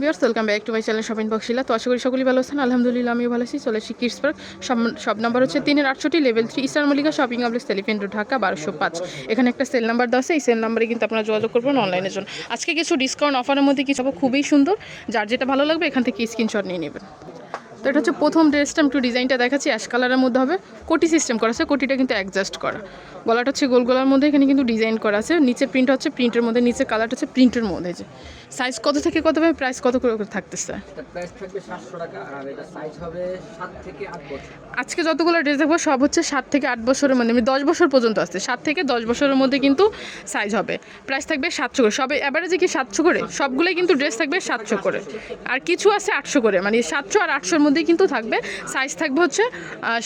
Viewers welcome back to my channel shopping বক্সিলা তো আশা করি সকলেই ভালো আছেন। আলহামদুলিল্লাহ আমিও ভালো আছি। চলে আসি কিডস পার্ক সব নাম্বার হচ্ছে তিনের আটষট্টি level three Eastern Mallika shopping complex road, Dhaka বারোশো পাঁচ। এখানে একটা সেল নাম্বার দেওয়া আছে। এই সেল নাম্বারে কিন্তু আপনারা যোগাযোগ করবেন অনলাইনের জন্য। আজকে কিছু ডিসকাউন্ট অফারের মধ্যে কিছু খুবই সুন্দর। যার যেটা ভালো লাগবে এখান থেকে স্ক্রিনশট নিয়ে নেবেন। তো এটা হচ্ছে প্রথম ড্রেসটা আমি একটু ডিজাইনটা দেখাচ্ছি অ্যাশ কালারের মধ্যে হবে। কোটি সিস্টেম করা আছে কোটিটা কিন্তু অ্যাডজাস্ট করা। গলাটা হচ্ছে গোল গলার মধ্যে এখানে কিন্তু ডিজাইন করা আছে। নিচে প্রিন্ট হচ্ছে প্রিন্টের মধ্যে নিচে কালারটা হচ্ছে প্রিন্টের মধ্যে যে। সাইজ কত থেকে কত হবে প্রাইস কত করে করে থাকতেছে? আজকে যতগুলো ড্রেস দেখব সব হচ্ছে সাত থেকে আট বছরের মধ্যে মানে দশ বছর পর্যন্ত আসছে সাত থেকে দশ বছরের মধ্যে কিন্তু সাইজ হবে। প্রাইস থাকবে সাতশো করে। সবে অ্যাভারেজে কি সাতশো করে? সবগুলোই কিন্তু ড্রেস থাকবে সাতশো করে। আর কিছু আছে আটশো করে মানে সাতশো আর আটশোর মধ্যেই কিন্তু থাকবে। সাইজ থাকবে হচ্ছে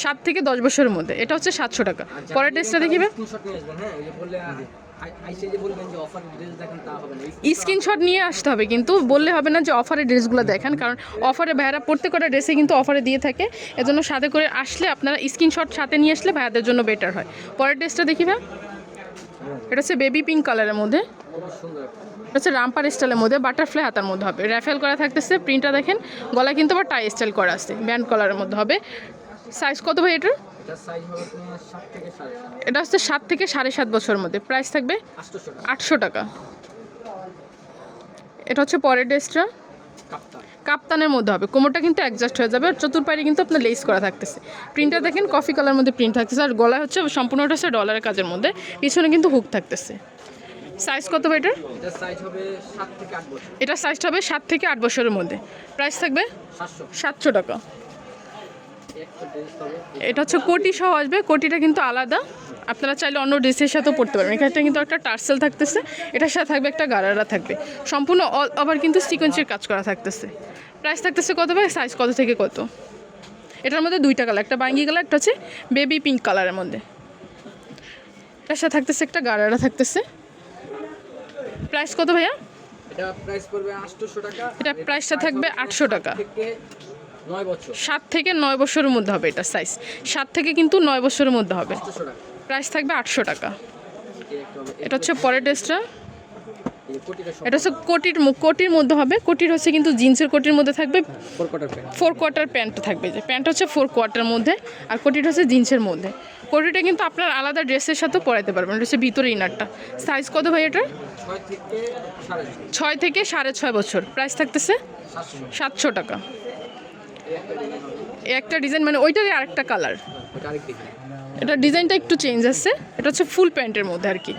সাত থেকে দশ বছরের মধ্যে। এটা হচ্ছে সাতশো টাকা। পরের ড্রেসটা দেখিবে। স্ক্রিনশট নিয়ে হ্যাঁ? অফার নিয়ে আসতে হবে কিন্তু বললে হবে না যে অফারের ড্রেসগুলো দেখান কারণ অফারে ভাইয়ারা প্রত্যেকটা ড্রেসে কিন্তু অফারে দিয়ে থাকে। এজন্য সাথে করে আসলে আপনারা স্ক্রিনশট সাথে নিয়ে আসলে ভাইয়াদের জন্য বেটার হয়। পরের ড্রেসটা দেখি ভাই এটা হচ্ছে বেবি পিঙ্ক কালারের মধ্যে। এটা হচ্ছে রামপার স্টাইলের মধ্যে বাটারফ্লাই হাতার মধ্যে হবে। র্যাফেল করা থাকতেছে প্রিন্টটা দেখেন। গলা কিন্তু আবার টাই স্টাইল করা আছে ব্যান্ড কলারের মধ্যে হবে। সাইজ কত ভাই এটার? এটা হচ্ছে সাত থেকে সাড়ে সাত বছরের মধ্যে। প্রাইস থাকবে আটশো টাকা। এটা হচ্ছে পরের ড্রেসটা কাপ্তানের মধ্যে হবে। কোমরটা কিন্তু অ্যাডজাস্ট হয়ে যাবে। আর চতুর্পাড়ে কিন্তু আপনার লেস করা থাকতেছে। প্রিন্টটা দেখেন কফি কালার মধ্যে প্রিন্ট থাকতেছে। আর গলা হচ্ছে সম্পূর্ণটা হচ্ছে ডলারের কাজের মধ্যে। পিছনে কিন্তু হুক থাকতেছে। সাইজ কত হবে এটার? এটার সাইজটা হবে সাত থেকে আট বছরের মধ্যে। প্রাইস থাকবে সাতশো টাকা। এটা হচ্ছে কোটি সহ আসবে কোটিটা কিন্তু আলাদা। আপনারা চাইলে অন্য ড্রেসের সাথেও পড়তে পারবেন। এখানে কিন্তু একটা টার্সেল থাকতেছে এটার সাথে থাকবে একটা গারারা থাকবে। সম্পূর্ণ ওভার কিন্তু সিকোয়েন্সের কাজ করা থাকতেছে। প্রাইস থাকতেছে কত ভাই? সাইজ কত থেকে কত? এটার মধ্যে দুইটা কালার একটা বাঙ্গি কালার একটা হচ্ছে বেবি পিঙ্ক কালারের মধ্যে। এটার সাথে থাকতেছে একটা গারারা থাকতেছে। প্রাইস কত ভাইয়া? এটা প্রাইস পড়বে টাকা। এটা প্রাইসটা থাকবে হবে 800 টাকা। সাত থেকে নয় বছরের মধ্যে হবে এটা সাইজ সাত থেকে কিন্তু নয় বছরের মধ্যে হবে। প্রাইস থাকবে আটশো টাকা। এটা হচ্ছে পরের ড্রেসটা। এটা হচ্ছে কোটির কোটির মধ্যে হবে। কোটির হচ্ছে কিন্তু জিন্সের কোটির মধ্যে থাকবে। ফোর কোয়ার্টার প্যান্ট থাকবে যে। প্যান্ট হচ্ছে ফোর কোয়ার্টার মধ্যে আর কোটিটা হচ্ছে জিন্সের মধ্যে। কোটিটা কিন্তু আপনার আলাদা ড্রেসের সাথেও পরাতে পারবেন। এটা হচ্ছে ভিতরে ইনারটা সাইজ কত ভাই এটা ছয় থেকে সাড়ে ছয়। বছর। প্রাইস থাকতেছে সাতশো টাকা। একটা ডিজাইন মানে ওইটারই আরেকটা কালার। এটা ডিজাইনটা একটু চেঞ্জ আছে। এটা হচ্ছে ফুল প্যান্টের মধ্যে আর কি।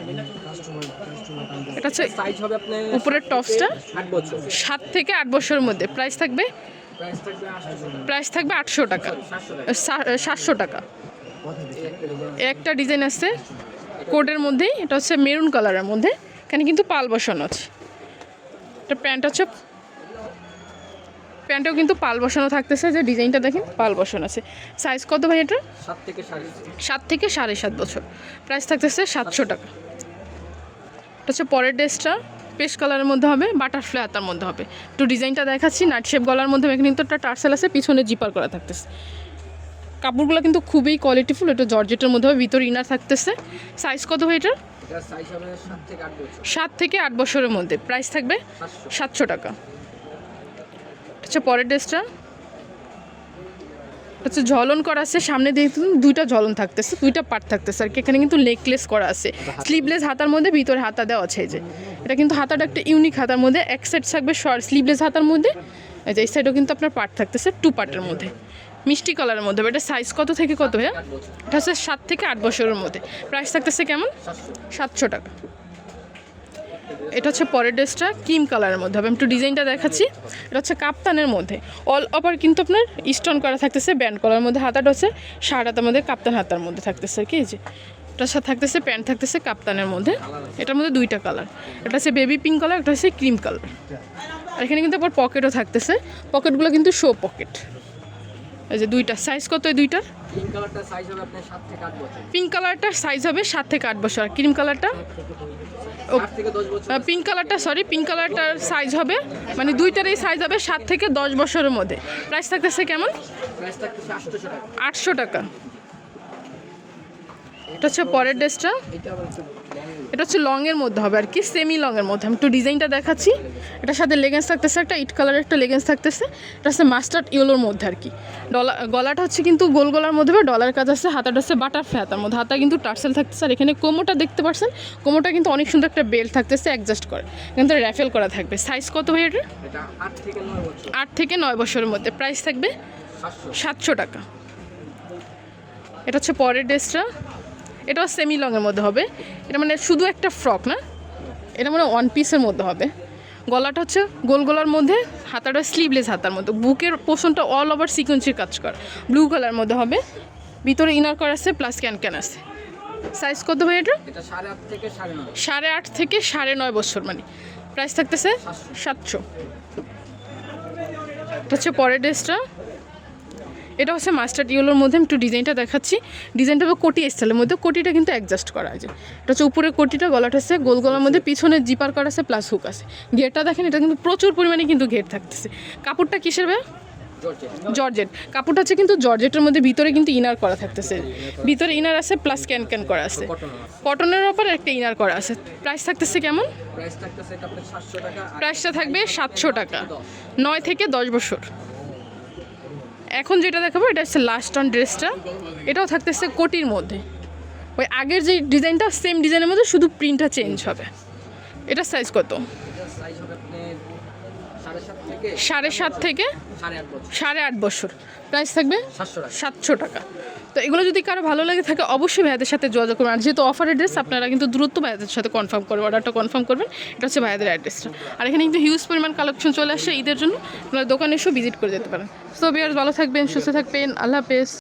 এটা হচ্ছে সাইজ হবে আপনার উপরের টপসটা। বছর সাত থেকে আট বছরের মধ্যে। প্রাইস থাকবে? প্রাইস থাকবে আটশো টাকা। সাতশো টাকা। একটা ডিজাইন আছে কোডের মধ্যেই। এটা হচ্ছে মেরুন কালারের মধ্যে। এখানে কিন্তু পাল বসানো আছে। এটা প্যান্ট হচ্ছে প্যান্টেও কিন্তু পাল বসানো থাকতেছে যে ডিজাইনটা দেখেন পাল বসানো আছে। সাইজ কত ভাই এটা সাত থেকে সাড়ে সাত। থেকে সাড়ে সাত বছর। প্রাইস থাকতেছে সাতশো টাকা। এটা হচ্ছে পরের ড্রেসটা পেস্ট কালারের মধ্যে হবে বাটারফ্লাই হাতার মধ্যে হবে। একটু ডিজাইনটা দেখাচ্ছি নাট শেপ গলার মধ্যে এখানে কিন্তু একটা টার্সেল আছে পিছনে জিপার করা থাকতেছে। কাপড়গুলো কিন্তু খুবই কোয়ালিটিফুল এটা জর্জেটের মধ্যে হবে ভিতর ইনার থাকতেছে। সাইজ কত হয় এটার? সাত থেকে আট বছরের মধ্যে। প্রাইস থাকবে সাতশো টাকা। হচ্ছে পরের ড্রেসটা? আচ্ছা ঝলন করা আছে, সামনে দেখুন দুইটা ঝলন থাকতেছে, দুইটা পার্ট থাকতেছে আর কি। এখানে কিন্তু নেকলেস করা আছে। স্লিভলেস হাতার মধ্যে ভিতরে হাতা দেওয়া আছে এই যে। এটা কিন্তু হাতাটা একটা ইউনিক হাতার মধ্যে, এক সাইড থাকবে শর্ট স্লিভলেস হাতার মধ্যে, এই যে এই সাইডেও কিন্তু আপনার পার্ট থাকতেছে টু পার্টের মধ্যে। মিষ্টি কালারের মধ্যে এটা সাইজ কত থেকে কত ভাইয়া? এটা হচ্ছে সাত থেকে আট বছরের মধ্যে। প্রাইস থাকতেছে কেমন? সাতশো টাকা। এটা হচ্ছে পরের ড্রেসটা ক্রিম কালারের মধ্যে হবে। আমি একটু ডিজাইনটা দেখাচ্ছি। এটা হচ্ছে কাপ্তানের মধ্যে। অল ওভার কিন্তু আপনার স্টোন করা থাকতেছে ব্যান্ড কলার মধ্যে হাতাটা হচ্ছে শার্ট হাতার মধ্যে কাপ্তান হাতার মধ্যে থাকতেছে কি এই যে। এটার সাথে থাকতেছে প্যান্ট থাকতেছে কাপ্তানের মধ্যে। এটার মধ্যে দুইটা কালার। এটা হচ্ছে বেবি পিঙ্ক কালার এটা হচ্ছে ক্রিম কালার। আর এখানে কিন্তু আবার পকেটও থাকতেছে। পকেটগুলো কিন্তু শো পকেট। এই যে দুইটা। সাইজ কত দুইটার? পিঙ্ক কালারটার সাইজ হবে সাত থেকে আট বছর। আর ক্রিম কালারটা? পিঙ্ক কালারটা সরি পিঙ্ক কালারটার সাইজ হবে। মানে দুইটারই সাইজ হবে সাত থেকে দশ বছরের মধ্যে। প্রাইস থাকতেছে কেমন? আটশো টাকা। এটা হচ্ছে পরের ড্রেসটা এটা হচ্ছে লংয়ের মধ্যে হবে আর কি সেমি লংয়ের মধ্যে। আমি একটু ডিজাইনটা দেখাচ্ছি। এটার সাথে লেগেন্স থাকতেছে একটা ইট কালারের একটা লেগেন্স থাকতেছে। এটা হচ্ছে মাস্টার্ড ইয়েলোর মধ্যে আর কি। ডলা গলাটা হচ্ছে কিন্তু গোল গলার মধ্যে ডলার কাজ আছে হাতাটা হচ্ছে বাটারফ্লাই হাতার মধ্যে। হাতা কিন্তু টার্সেল থাকতেছে আর এখানে কোমোটা দেখতে পাচ্ছেন কোমোটা কিন্তু অনেক সুন্দর একটা বেল্ট থাকতেছে অ্যাডজাস্ট করে। কিন্তু র্যাফেল করা থাকবে। সাইজ কত ভাই এটা আট থেকে নয় বছরের মধ্যে। প্রাইস থাকবে সাতশো। টাকা। এটা হচ্ছে পরের ড্রেসটা এটাও সেমি লংয়ের মধ্যে হবে। এটা মানে শুধু একটা ফ্রক না এটা মানে ওয়ান পিসের মধ্যে হবে। গলাটা হচ্ছে গোল গলার মধ্যে হাতাটা স্লিভলেস হাতার মধ্যে। বুকের পোষণটা অল ওভার সিকোয়েন্সির কাজ করা। ব্লু কালার মধ্যে হবে। ভিতরে ইনার করা আছে প্লাস ক্যান ক্যান আছে। সাইজ কত ভাই এটা? সাড়ে আট থেকে সাড়ে নয়। বছর মানে। প্রাইস থাকতেছে সাতশো। এটা হচ্ছে পরের ড্রেসটা এটা হচ্ছে মাস্টার্ড ইয়েলোর মধ্যে আমি একটু ডিজাইনটা দেখাচ্ছি। ডিজাইনটা হবে কোটি স্টাইলের মধ্যে। কোটিটা কিন্তু অ্যাডজাস্ট করা আছে। এটা হচ্ছে উপরের কোটিটা গলাটা আছে গোল গলার মধ্যে পিছনে জিপার করা আছে প্লাস হুক আছে। ঘেরটা দেখেন এটা কিন্তু প্রচুর পরিমাণে কিন্তু ঘের থাকতেছে। কাপড়টা কিসের ভাই জর্জেট কাপড়টা হচ্ছে কিন্তু জর্জেটের মধ্যে ভিতরে কিন্তু ইনার করা থাকতেছে। ভিতরে ইনার আছে প্লাস ক্যান ক্যান করা আছে। কটনের ওপর একটা ইনার করা আছে। প্রাইস থাকতেছে কেমন? প্রাইসটা থাকবে সাতশো টাকা। নয় থেকে দশ বছর। এখন যেটা দেখাবো এটা হচ্ছে লাস্ট অন ড্রেসটা এটাও থাকতেছে কোটির মধ্যে। ওই আগের যে ডিজাইনটা সেম ডিজাইনের মধ্যে শুধু প্রিন্টটা চেঞ্জ হবে। এটা সাইজ কত? সাড়ে সাত থেকে সাড়ে আট বছর। প্রাইস থাকবে সাতশো টাকা। তো এগুলো যদি কারও ভালো লাগে থাকে, অবশ্যই ভাইয়াদের সাথে যোগাযোগ করবেন। আর যেহেতু অফার অ্যাড্রেস আপনারা কিন্তু দ্রুত ভাইয়াদের সাথে কনফার্ম করবেন অর্ডারটা কনফার্ম করবেন। এটা হচ্ছে ভাইয়াদের অ্যাড্রেসটা আর এখানে কিন্তু হিউজ পরিমাণ কালেকশন চলে আসে ঈদের জন্য। আপনারা দোকানে এসেও ভিজিট করে যেতে পারেন। সো বিয়ার ভালো থাকবেন, সুস্থ থাকবেন। আল্লাহ হাফেজ।